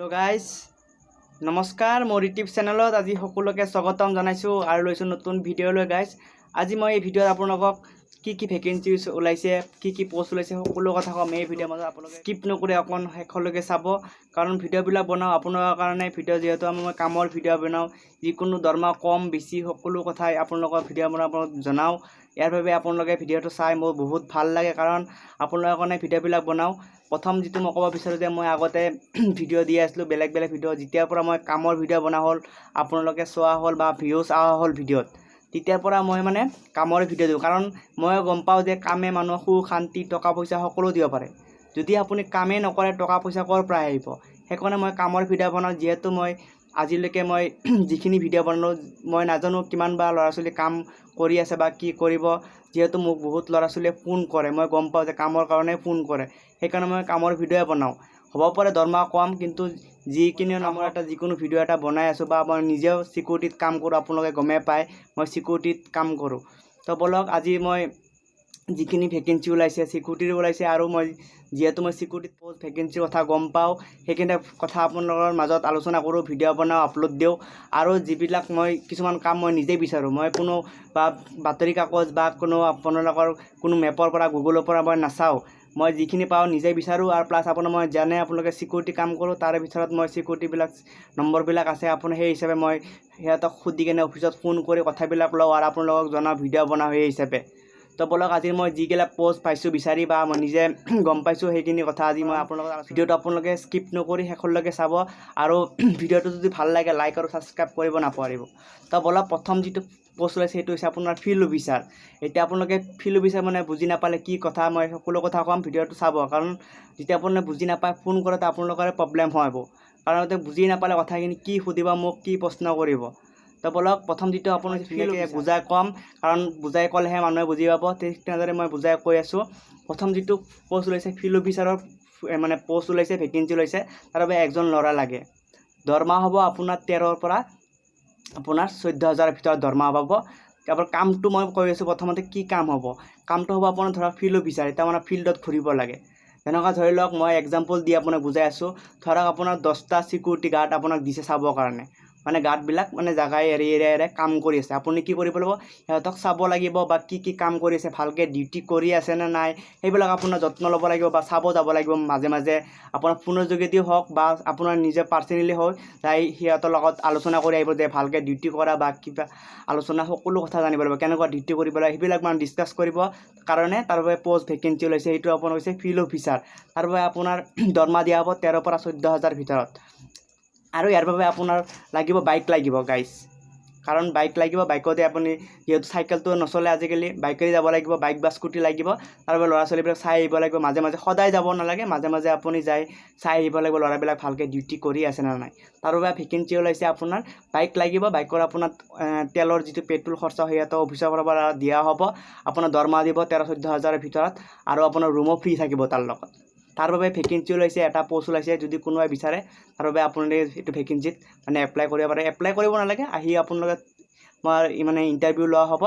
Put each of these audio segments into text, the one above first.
Hello' guys নমস্কাৰ মোৰ YouTube চেনেলত আজি সকলোকে স্বাগতম জনাইছোঁ আৰু লৈছোঁ নতুন ভিডিঅ'লৈ গাইজ আজি মই এই ভিডিঅ'ত আপোনালোকক কি কি ভেকেঞ্চি ওলাইছে, কি কি পষ্ট ওলাইছে, সকলো কথা ক'ম। এই ভিডিঅ'ৰ মাজত আপোনালোকে স্কিপ নকৰি অকণ শেষলৈকে চাব। কাৰণ ভিডিঅ'বিলাক বনাওঁ, আপোনালোকৰ কাৰণে ভিডিঅ' যিহেতু আমি মই কামৰ ভিডিঅ' বনাওঁ, যিকোনো দৰমহা কম, বেছি, সকলো কথাই আপোনালোকৰ ভিডিঅ' বনাই আপোনালোকক জনাওঁ। ইয়াৰ বাবে আপোনালোকে ভিডিঅ'টো চাই মোৰ বহুত ভালো লাগে কাৰণ আপোনালোকৰ কাৰণে ভিডিঅ'বিলাক বনাওঁ। প্ৰথম যিটো মই ক'ব বিচাৰোঁ যে মই আগতে ভিডিঅ' দি আছিলোঁ, বেলেগ বেলেগ ভিডিঅ' যেতিয়াৰ পৰা মই কামৰ ভিডিঅ' বনোৱা হ'ল, আপোনালোকে চোৱা হ'ল বা ভিউজ অহা হ'ল ভিডিঅ'ত, তেতিয়াৰ পৰা মই মানে কামৰ ভিডিঅ' দিওঁ। কাৰণ মই গম পাওঁ যে কামে মানুহক সুখ, শান্তি টকা পইচা সকলো দিব পাৰে। যদি আপুনি কামেই নকৰে টকা পইচা ক'ৰ পৰা আহিব? সেইকাৰণে মই কামৰ ভিডিঅ' বনাওঁ। যিহেতু মই আজিলৈকে মই যিখিনি ভিডিঅ' বনালোঁ, মই নাজানো কিমান বা ল'ৰা ছোৱালী কাম কৰি আছে বা কি কৰিব। যিহেতু মোক বহুত ল'ৰা ছোৱালীয়ে ফোন কৰে, মই গম পাওঁ যে কামৰ কাৰণে ফোন কৰে। সেইকাৰণে মই কামৰ ভিডিঅ'ই বনাওঁ। হ'ব পাৰে দৰমহা কম, কিন্তু যিখিনি নামৰ এটা যিকোনো ভিডিঅ' এটা বনাই আছোঁ বা মই নিজেও চিকিউৰিটিত কাম কৰোঁ, আপোনালোকে গমেই পায়, মই চিকিউৰিটিত কাম কৰোঁ। তো ব'লক, আজি মই যিখিনি ভেকেঞ্চি ওলাইছে চিকিউৰিটিৰ ওলাইছে আৰু মই যিহেতু মই চিকিউৰিটিত পষ্ট ভেকেঞ্চিৰ কথা গম পাওঁ, সেইখিনি কথা আপোনালোকৰ মাজত আলোচনা কৰোঁ ভিডিঅ' বনাওঁ আপলোড দিওঁ আৰু যিবিলাক মই কিছুমান কাম মই নিজেই বিচাৰোঁ। মই কোনো বা বাতৰি কাগজ বা কোনো আপোনালোকৰ কোনো মেপৰ পৰা গুগলৰ পৰা মই নাচাওঁ। মই যিখিনি পাওঁ নিজে বিচাৰোঁ আৰু প্লাছ আপোনাৰ মই জানে আপোনালোকে চিকিউৰিটি কাম কৰোঁ, তাৰে ভিতৰত মই চিকিউৰিটিবিলাক নম্বৰবিলাক আছে আপোনাৰ সেই হিচাপে মই সিহঁতক সুধি কেনে অফিচত ফোন কৰি কথাবিলাক লওঁ আৰু আপোনালোকক জনাওঁ ভিডিঅ' বনাওঁ সেই হিচাপে। তো ব'লক আজি মই যিবিলাক পষ্ট পাইছোঁ বিচাৰি বা মই নিজে গম পাইছোঁ সেইখিনি কথা আজি মই আপোনালোকক ভিডিঅ'টো আপোনালোকে স্কিপ নকৰি শেষলৈকে চাব আৰু ভিডিঅ'টো যদি ভালো লাগে লাইক আৰু ছাবস্ক্ৰাইব কৰিব নাপাহৰিব। তো ব'লক প্ৰথম যিটো পষ্ট ওলাইছে সেইটো হৈছে আপোনাৰ ফিল্ড অফিচাৰ এতিয়া আপোনালোকে ফিল্ড অফিচাৰ মানে বুজি নাপালে কি কথা মই সকলো কথা ক'ম ভিডিঅ'টো চাব। কাৰণ যেতিয়া আপোনালোকে বুজি নাপায় ফোন কৰোঁতে আপোনালোকৰে প্ৰব্লেম হ'ব কাৰণ বুজি নাপালে কথাখিনি কি সুধিব মোক কি প্ৰশ্ন কৰিব। তো ব'লক প্ৰথম যিটো আপোনালোকে ফিল্ড বুজাই ক'ম কাৰণ বুজাই ক'লেহে মানুহে বুজি পাব ঠিক তেনেদৰে মই বুজাই কৈ আছোঁ। প্ৰথম যিটো পষ্ট ওলাইছে ফিল্ড অফিচাৰৰ মানে পষ্ট ওলাইছে ভেকেঞ্চি ওলাইছে তাৰ বাবে একজন ল'ৰা লাগে। দৰমহা হ'ব আপোনাৰ তেৰৰ পৰা আপোনাৰ চৈধ্য হাজাৰৰ ভিতৰত দৰমহা পাব। তাৰপৰা কামটো মই কৈ আছোঁ প্ৰথমতে কি কাম হ'ব? কামটো হ'ব আপোনাৰ ধৰক ফিল্ড অফিচাৰ এতিয়া মানে ফিল্ডত ঘূৰিব লাগে। তেনেকুৱা ধৰি লওক মই এক্সাম্পল দি আপোনাক বুজাই আছোঁ। ধৰক আপোনাৰ দহটা চিকিউৰিটি গাৰ্ড আপোনাক দিছে চাবৰ কাৰণে। মানে গাৰ্ডবিলাক মানে জাগাই এৰি এৰি এৰি কাম কৰি আছে। আপুনি কি কৰিব লাগিব? সিহঁতক চাব লাগিব বা কি কি কাম কৰি আছে, ভালকৈ ডিউটি কৰি আছে নে নাই, সেইবিলাক আপোনাৰ যত্ন ল'ব লাগিব বা চাব যাব লাগিব মাজে মাজে। আপোনাৰ ফোনৰ যোগেদিও হওক বা আপোনাৰ নিজে পাৰ্চনেলি হওক যাই সিহঁতৰ লগত আলোচনা কৰি আহিব যে ভালকৈ ডিউটি কৰা বা কিবা আলোচনা সকলো কথা জানিব লাগিব। কেনেকুৱা ডিউটি কৰিব লাগে, সেইবিলাক মানে ডিছকাছ কৰিব কাৰণে তাৰ বাবে পষ্ট ভেকেঞ্চি ওলাইছে সেইটো আপোনাৰ হৈছে ফিল্ড অফিচাৰ তাৰ বাবে আপোনাৰ দৰমহা দিয়া হ'ব তেৰৰ পৰা চৈধ্য হাজাৰ ভিতৰত। আৰু ইয়াৰ বাবে আপোনাৰ লাগিব বাইক লাগিব গাইজ কাৰণ বাইক লাগিব বাইকতে আপুনি যিহেতু চাইকেলটো নচলে আজিকালি বাইকেৰে যাব লাগিব বাইক বা স্কুটি লাগিব। তাৰ বাবে ল'ৰা ছোৱালীবিলাক চাই আহিব লাগিব, মাজে মাজে সদায় যাব নালাগে, মাজে মাজে আপুনি যাই চাই আহিব লাগিব, ল'ৰাবিলাক ভালকৈ ডিউটি কৰি আছে নে নাই। তাৰ বাবে ভেকেঞ্চি ওলাইছে আপোনাৰ বাইক লাগিব বাইকৰ আপোনাৰ তেলৰ যিটো পেট্ৰল খৰচা সিহঁতৰ অফিচৰ পৰা দিয়া হ'ব। আপোনাৰ দৰমহা দিব তেৰ চৈধ্য হাজাৰৰ ভিতৰত, আৰু আপোনাৰ ৰুমো ফ্ৰী থাকিব তাৰ লগত। তাৰ বাবে ভেকেঞ্চি ওলাইছে, এটা পষ্ট ওলাইছে, যদি কোনোবাই বিচাৰে, তাৰ বাবে আপোনালোকে এইটো ভেকেঞ্চিত মানে এপ্লাই কৰিব পাৰে। এপ্লাই কৰিব নালাগে, আহি আপোনালোকে মই মানে ইণ্টাৰভিউ লোৱা হ'ব।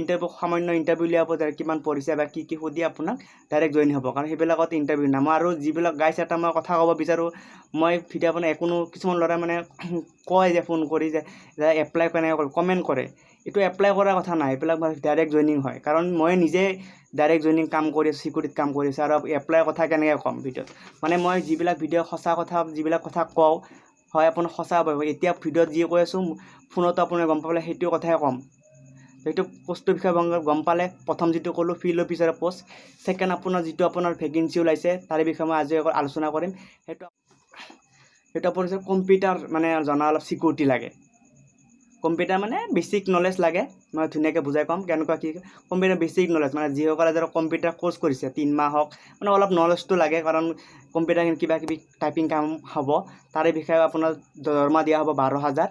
ইণ্টাৰভিউ সামান্য ইণ্টাৰভিউ লিয়াব যে কিমান পঢ়িছে বা কি কি সুধি আপোনাক ডাইৰেক্ট জইন হ'ব। কাৰণ সেইবিলাকত ইণ্টাৰভিউ নাম আৰু যিবিলাক গাইছ এটা মই কথা ক'ব বিচাৰোঁ, মই ভিডিঅ' আপোনাৰ একোনো কিছুমান ল'ৰাই মানে কয় যে ফোন কৰি যে এপ্লাই কেনেকৈ কৰে কমেণ্ট কৰে। এইটো এপ্লাই কৰাৰ কথা নাই এইবিলাক ডাইৰেক্ট জইনিং হয়। কাৰণ মই নিজে ডাইৰেক্ট জইনিং কাম কৰি আছোঁ চিকিউৰিটিত কাম কৰি আছোঁ আৰু এপ্লাইৰ কথা কেনেকৈ ক'ম ভিডিঅ'ত। মানে মই যিবিলাক ভিডিঅ' সঁচা কথা যিবিলাক কথা কওঁ হয় আপোনাৰ সঁচা এতিয়া ভিডিঅ'ত যি কৈ আছোঁ ফোনতো আপুনি গম পালে সেইটো কথাই ক'ম। সেইটো পষ্টটোৰ বিষয়ে গম- পালে। প্ৰথম যিটো ক'লোঁ ফিল্ড অফিচাৰৰ পষ্ট ছেকেণ্ড আপোনাৰ যিটো আপোনাৰ ভেকেঞ্চি ওলাইছে তাৰে বিষয়ে মই আজি আলোচনা কৰিম। সেইটো সেইটো আপোনাৰ কম্পিউটাৰ মানে জনা অলপ চিকিউৰিটি লাগে। কম্পিউটাৰ মানে বেছিক নলেজ লাগে। মই ধুনীয়াকৈ বুজাই ক'ম কেনেকুৱা কি কম্পিউটাৰ বেছিক নলেজ মানে যিসকলে ধৰক কম্পিউটাৰ ক'ৰ্চ কৰিছে তিনিমাহ হওক মানে অলপ নলেজটো লাগে কাৰণ কম্পিউটাৰ কিবা কিবি টাইপিং কাম হ'ব, তাৰে বিষয়ে আপোনাৰ দৰমহা দিয়া হ'ব বাৰ হাজাৰ।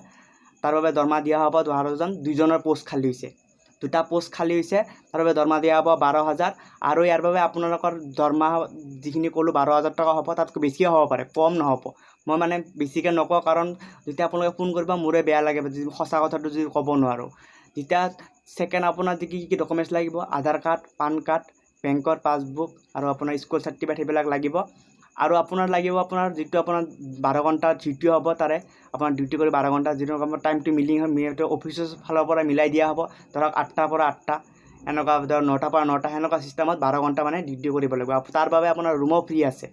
তাৰ বাবে দৰমহা দিয়া হ'ব বাৰজন দুইজনৰ পষ্ট খালী হৈছে। দুটা পষ্ট খালী হৈছে। তাৰ বাবে দৰমহা দিয়া হ'ব বাৰ হাজাৰ। আৰু ইয়াৰ বাবে আপোনালোকৰ দৰমহা যিখিনি ক'লোঁ বাৰ হাজাৰ টকা হ'ব, তাতকৈ বেছিয়ে হ'ব পাৰে, কম নহ'ব। মই মানে বেছিকৈ নকওঁ কাৰণ যেতিয়া আপোনালোকে ফোন কৰিব, মোৰে বেয়া লাগে সঁচা কথাটো যদি ক'ব নোৱাৰোঁ। যেতিয়া ছেকেণ্ড আপোনাৰ কি কি ডকুমেণ্টছ লাগিব, আধাৰ কাৰ্ড, পান কাৰ্ড বেংকৰ পাছবুক আৰু আপোনাৰ স্কুল চাৰ্টিফিকেট সেইবিলাক লাগিব। আৰু আপোনাৰ লাগিব আপোনাৰ যিটো আপোনাৰ বাৰ ঘণ্টা ডিউটি হ'ব তাৰে, আপোনাৰ ডিউটি কৰি বাৰ ঘণ্টা যিটো কামৰ টাইমটো মিলিং হয় মি- অফিচৰ ফালৰ পৰা মিলাই দিয়া হ'ব। ধৰক আঠটাৰ পৰা আঠটা, এনেকুৱা ধৰক নটাৰ পৰা নটা, সেনেকুৱা চিষ্টেমত বাৰ ঘণ্টা মানে ডিউটি কৰিব লাগিব। তাৰ বাবে আপোনাৰ ৰুমো ফ্ৰী আছে।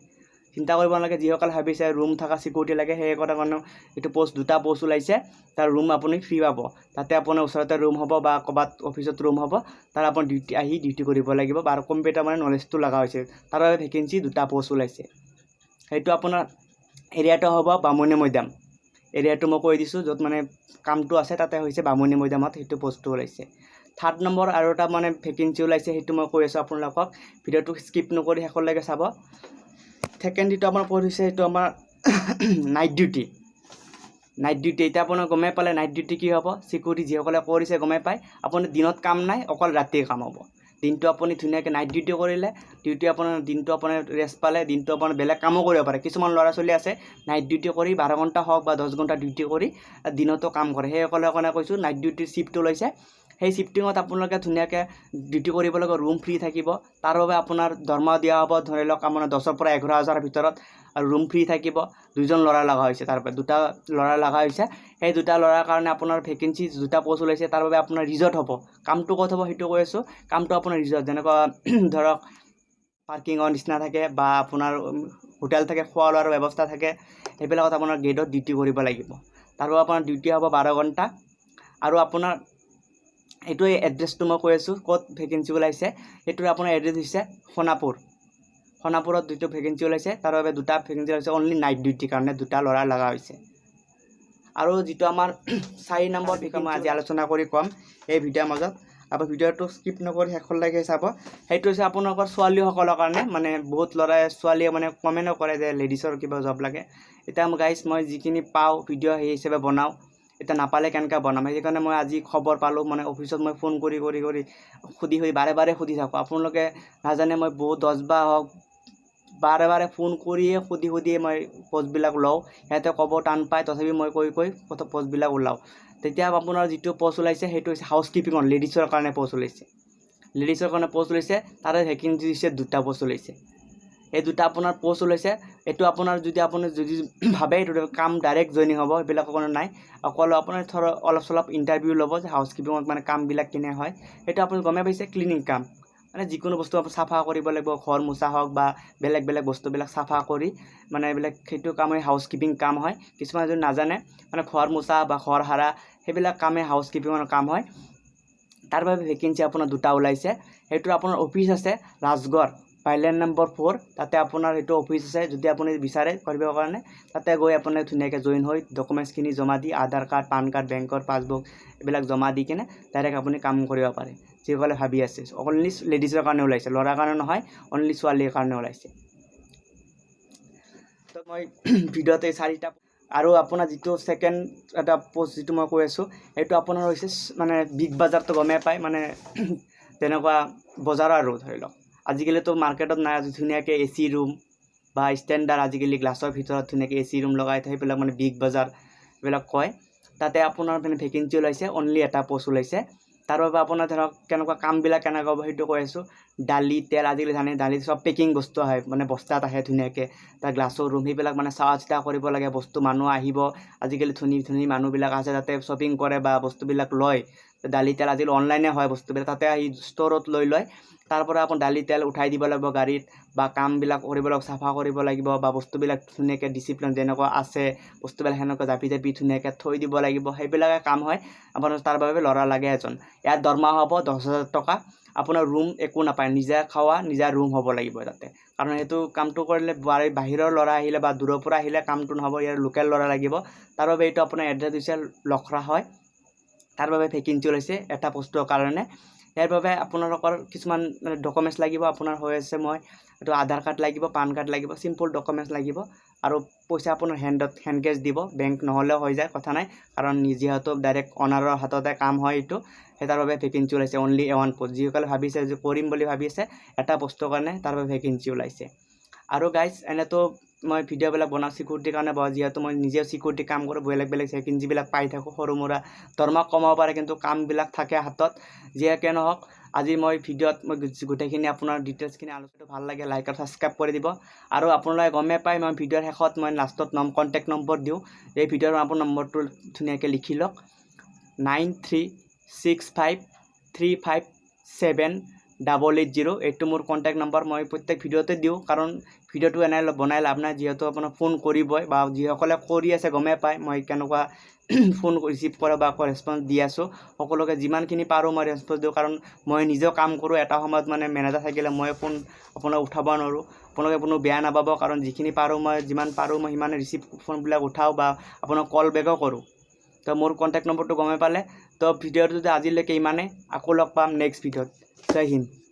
চিন্তা কৰিব নালাগে, যিসকলে ভাবিছে ৰুম থকা চিকিউৰিটি লাগে, সেই কথা কাৰণে এইটো পষ্ট দুটা পষ্ট ওলাইছে, তাৰ ৰুম আপুনি ফ্ৰী পাব। তাতে আপোনাৰ ওচৰতে ৰুম হ'ব বা ক'ৰবাত অফিচত ৰুম হ'ব, তাৰ আপুনি ডিউটি আহি ডিউটি কৰিব লাগিব। বা কম্পিউটাৰ মানে নলেজটো লগা হৈছে। তাৰ বাবে ভেকেঞ্চি দুটা পষ্ট ওলাইছে। সেইটো আপোনাৰ এৰিয়াটো হ'ব বামুণী মৈদাম। এৰিয়াটো মই কৈ দিছোঁ য'ত মানে কামটো আছে তাতে হৈছে বামুণী মৈদামত সেইটো পষ্টটো ওলাইছে। থাৰ্ড নম্বৰ আৰু এটা মানে ভেকেঞ্চি ওলাইছে সেইটো মই কৈ আছোঁ আপোনালোকক। ভিডিঅ'টো স্কিপ নকৰি শেষলৈকে চাব। ছেকেণ্ড যিটো আপোনাৰ হৈছে সেইটো আমাৰ নাইট ডিউটি নাইট ডিউটি এতিয়া আপোনাৰ গমেই পালে নাইট ডিউটি কি হ'ব? চিকিউৰিটি যিসকলে কৰিছে গমেই পায়। আপুনি দিনত কাম নাই অকল ৰাতিয়ে কাম হ'ব। দিনটো আপুনি ধুনীয়াকৈ নাইট ডিউটি কৰিলে ডিউটি আপোনাৰ দিনটো আপোনাৰ ৰেষ্ট পালে, দিনটো আপোনাৰ বেলেগ কামো কৰিব পাৰে। কিছুমান ল'ৰা ছোৱালী আছে নাইট ডিউটি কৰি বাৰ ঘণ্টা হওক বা দহ ঘণ্টা ডিউটি কৰি দিনতো কাম কৰে। সেইসকলৰ কাৰণে কৈছোঁ নাইট ডিউটিৰ চিফ্টটো লৈছে। সেই চিফ্টিঙত আপোনালোকে ধুনীয়াকৈ ডিউটি কৰিব কৰিবলগা ৰুম ফ্ৰী থাকিব। তাৰ বাবে আপোনাৰ দৰমহা দিয়া হ'ব, ধৰি লওক আপোনাৰ দহৰ পৰা এঘাৰ হাজাৰৰ ভিতৰত। আৰু ৰুম ফ্ৰী থাকিব। দুজন ল'ৰা লগা হৈছে, তাৰ দুটা ল'ৰা লগা হৈছে। সেই দুটা ল'ৰাৰ কাৰণে আপোনাৰ ভেকেঞ্চি দুটা পষ্ট ওলাইছে, তাৰ বাবে আপোনাৰ ৰিজৰ্ট হ'ব। কামটো ক'ত হ'ব সেইটো কৈ আছোঁ। কামটো আপোনাৰ ৰিজৰ্ট যেনেকুৱা ধৰক পাৰ্কিঙৰ নিচিনা থাকে বা আপোনাৰ হোটেল থাকে খোৱা লোৱাৰ ব্যৱস্থা থাকে, সেইবিলাকত আপোনাৰ গেটত ডিউটি কৰিব লাগিব। তাৰ বাবে আপোনাৰ ডিউটি হ'ব বাৰ ঘণ্টা। আৰু আপোনাৰ এইটোৱে এড্ৰেছটো মই কৈ আছোঁ, ক'ত ভেকেঞ্চি ওলাইছে। সেইটোৰ আপোনাৰ এড্ৰেছ হৈছে সোণাপুৰ। সোণাপুৰত যিটো ভেকেঞ্চি ওলাইছে তাৰ বাবে দুটা ভেকেঞ্চি ওলাইছে অনলি নাইট ডিউটিৰ কাৰণে দুটা ল'ৰা লগা হৈছে। আৰু যিটো আমাৰ চাৰি নম্বৰ বিষয়ে মই আজি আলোচনা কৰি ক'ম এই ভিডিঅ'ৰ মাজত। আপুনি ভিডিঅ'টো স্কিপ নকৰি শেষলৈকে চাব। সেইটো হৈছে আপোনালোকৰ ছোৱালীসকলৰ কাৰণে মানে বহুত ল'ৰাই ছোৱালীয়ে মানে কমেণ্টো কৰে যে লেডিছৰ কিবা জব লাগে। এতিয়া গাইজ মই যিখিনি পাওঁ ভিডিঅ' সেই হিচাপে বনাওঁ। এতিয়া নাপালে কেনেকৈ বনাম? সেইকাৰণে মই আজি খবৰ পালোঁ মানে অফিচত মই ফোন কৰি কৰি কৰি সুধি সুধি বাৰে বাৰে সুধি থাকোঁ। আপোনালোকে নাজানে মই বহুত দহবাৰ হওক বাৰে বাৰে ফোন কৰিয়ে সুধি সুধিয়ে মই পষ্টবিলাক লওঁ। সিহঁতে ক'ব টান পায়, তথাপি মই কৈ কৈ পষ্টবিলাক ওলাওঁ। তেতিয়া আপোনাৰ যিটো পষ্ট ওলাইছে, সেইটো হৈছে হাউচ কিপিঙৰ লেডিছৰ কাৰণে পষ্ট ওলাইছে। লেডিছৰ কাৰণে পষ্ট ওলাইছে, তাৰে ভেকেঞ্চি দিছে দুটা পষ্ট ওলাইছে। এই দুটা আপোনাৰ পষ্ট ওলাইছে, এইটো আপোনাৰ যদি আপুনি যদি ভাবে, এইটো কাম ডাইৰেক্ট জইনিং হ'ব, সেইবিলাকৰ কাৰণে নাই। অকল আপোনাৰ ধৰক অলপ চলপ ইণ্টাৰভিউ ল'ব যে হাউচ কিপিঙত মানে কামবিলাক কেনে হয়, সেইটো আপুনি গমেই পাইছে ক্লিনিং কাম। মানে যিকোনো বস্তু আপুনি চাফা কৰিব লাগিব ঘৰ মোচা হওক বা বেলেগ বেলেগ বস্তুবিলাক চাফা কৰি মানে এইবিলাক সেইটো কামেই হাউচ কিপিং কাম হয়। কিছুমানে যদি নাজানে মানে ঘৰ মোচা বা ঘৰ সাৰা সেইবিলাক কামেই হাউচ কিপিঙৰ কাম হয়। তাৰ বাবে ভেকেঞ্চি আপোনাৰ দুটা ওলাইছে। সেইটোৰ আপোনাৰ অফিচ আছে ৰাজগড়। পাইলেন নম্বৰ ফ'ৰ তাতে আপোনাৰ সেইটো অফিচ আছে, যদি আপুনি বিচাৰে কৰিবৰ কাৰণে, তাতে গৈ আপুনি ধুনীয়াকৈ জইন হৈ ডকুমেণ্টছখিনি জমা দি, আধাৰ কাৰ্ড পান কাৰ্ড বেংকৰ পাছবুক এইবিলাক জমা দি কিনে ডাইৰেক্ট আপুনি কাম কৰিব পাৰে, যিসকলে ভাবি আছে। অনলি লেডিজৰ কাৰণে ওলাইছে, ল'ৰাৰ কাৰণে নহয় অনলি ছোৱালীৰ কাৰণে ওলাইছে। তো মই ভিডিঅ'তে চাৰিটা আৰু আপোনাৰ যিটো ছেকেণ্ড এটা পষ্ট যিটো মই কৈ আছোঁ সেইটো আপোনাৰ হৈছে মানে বিগ বাজাৰটো গমেই পায় মানে তেনেকুৱা বজাৰ আৰু ধৰি লওক। আজিকালিতো মাৰ্কেটত নাই ধুনীয়াকৈ এ চি ৰুম বা ষ্টেণ্ডাৰ্ড আজিকালি গ্লাছৰ ভিতৰত ধুনীয়াকৈ এ চি ৰুম লগাই থয় সেইবিলাক মানে বিগ বাজাৰ এইবিলাক কয়। তাতে আপোনাৰ মানে ভেকেঞ্চি ওলাইছে অনলি এটা পষ্ট ওলাইছে। তাৰ বাবে আপোনাৰ ধৰক কেনেকুৱা কামবিলাক কেনেকুৱা হ'ব সেইটো কৈ আছোঁ। দালি, তেল আজিকালি জানে দালি চব পেকিং বস্তু আহে মানে বস্তাত আহে ধুনীয়াকৈ। তাৰ গ্লাছৰ ৰুম সেইবিলাক মানে চোৱা চিতা কৰিব লাগে, বস্তু মানুহ আহিব। আজিকালি ধনী ধনী মানুহবিলাক আছে, তাতে শ্বপিং কৰে বা বস্তুবিলাক লয়। দালি তেল আজিকালি অনলাইনে হয় বস্তুবিলাক, তাতে আহি ষ্ট'ৰত লৈ লয়। তাৰ পৰা দালি তেল উঠাই দিব লাগিব গাড়ীত বা কামবিলাক কৰিব লাগিব, চাফা কৰিব লাগিব বা বস্তুবিলাক ধুনীয়াকৈ ডিচিপ্লিন যেনেকুৱা আছে, বস্তুবিলাক সেনেকুৱা জাপি জাপি ধুনীয়াকৈ থৈ দিব লাগিব, সেইবিলাকে কাম হয়। আপোনাৰ তাৰ বাবে ল'ৰা লাগে এজন। ইয়াত দৰমহা হ'ব দহ হাজাৰ টকা। আপোনাৰ ৰুম একো নাপায়, নিজে খোৱা, নিজা ৰুম হ'ব লাগিব তাতে। কাৰণ সেইটো কামটো কৰিলে বাহি- বাহিৰৰ ল'ৰা আহিলে বা দূৰৰ পৰা আহিলে কামটো নহ'ব, ইয়াৰ লোকেল ল'ৰা লাগিব। তাৰ বাবে এইটো আপোনাৰ এড্ৰেছ হৈছে লখৰা হয়। তাৰ বাবে ভেকেঞ্চি ওলাইছে এটা পোষ্টৰ কাৰণে। ইয়াৰ বাবে আপোনালোকৰ কিছুমান মানে ডকুমেণ্টছ লাগিব, আপোনাৰ হৈ আছে মই, এইটো আধাৰ কাৰ্ড লাগিব পান কাৰ্ড লাগিব চিম্পল ডকুমেণ্টছ লাগিব, আৰু পইচা আপোনাৰ হেণ্ডত হেণ্ড কেছ দিব বেংক নহ'লেও হৈ যায়, কথা নাই, কাৰণ যিহেতু ডাইৰেক্ট অনাৰৰ হাততে কাম হয় এইটো, সেই তাৰ বাবে ভেকেঞ্চি ওলাইছে অনলি এ ওৱান পষ্ট যিসকলে ভাবিছে যে কৰিম বুলি ভাবিছে এটা পষ্টৰ কাৰণে তাৰ বাবে ভেকেঞ্চি ওলাইছে। আৰু গাইজ এনেতো মই ভিডিঅ'বিলাক বনাওঁ চিকিউৰিটিৰ কাৰণে বাৰু যিহেতু মই নিজে চিকিউৰিটি কাম কৰোঁ, বেলেগ বেলেগ ভেকেঞ্চিবিলাক পাই থাকোঁ সৰু মুৰা দৰমহা কমাব পাৰে কিন্তু কামবিলাক থাকে হাতত। যিয়াকে নহওক, আজি মই ভিডিঅ'ত মই গোটেইখিনি আপোনাৰ ডিটেইলছখিনি আলোচনাটো ভালো লাগে লাইক আৰু ছাবস্ক্ৰাইব কৰি দিব। আৰু আপোনালোকে গমেই পায় মই ভিডিঅ'ৰ শেষত মই লাষ্টত নম কণ্টেক্ট নম্বৰ দিওঁ। এই ভিডিঅ'ৰ আপোনাৰ নম্বৰটো ধুনীয়াকৈ লিখি লওক। Nine three six five three five seven double eight zero' এইটো মোৰ কণ্টেক্ট নম্বৰ মই প্ৰত্যেক ভিডিঅ'তে দিওঁ কাৰণ ভিডিঅ'টো এনে বনাই লাভ নাই, যিহেতু আপোনাৰ ফোন কৰিবই, বা যিসকলে কৰি আছে গমেই পায়, মই কেনেকুৱা ফোন ৰিচিভ কৰে বা আকৌ ৰেচপঞ্চ দি আছোঁ, সকলোকে যিমানখিনি পাৰোঁ মই ৰেচপঞ্চ দিওঁ, কাৰণ মই নিজেও কাম কৰোঁ, এটা সময়ত মানে মেনেজাৰ থাকিলে মই ফোন আপোনাক উঠাব নোৱাৰোঁ, আপোনালোকে কোনো বেয়া নাপাব, কাৰণ যিখিনি পাৰোঁ মই, যিমান পাৰোঁ মই সিমানে ৰিচিভ ফোনবিলাক উঠাওঁ বা আপোনাক কল বেকো কৰোঁ। তো মোৰ কণ্টেক্ট নম্বৰটো গমেই পালে, তো ভিডিঅ'টো আজিলৈকে ইমানেই, আকৌ লগ পাম নেক্সট ভিডিঅ'ত। 再见。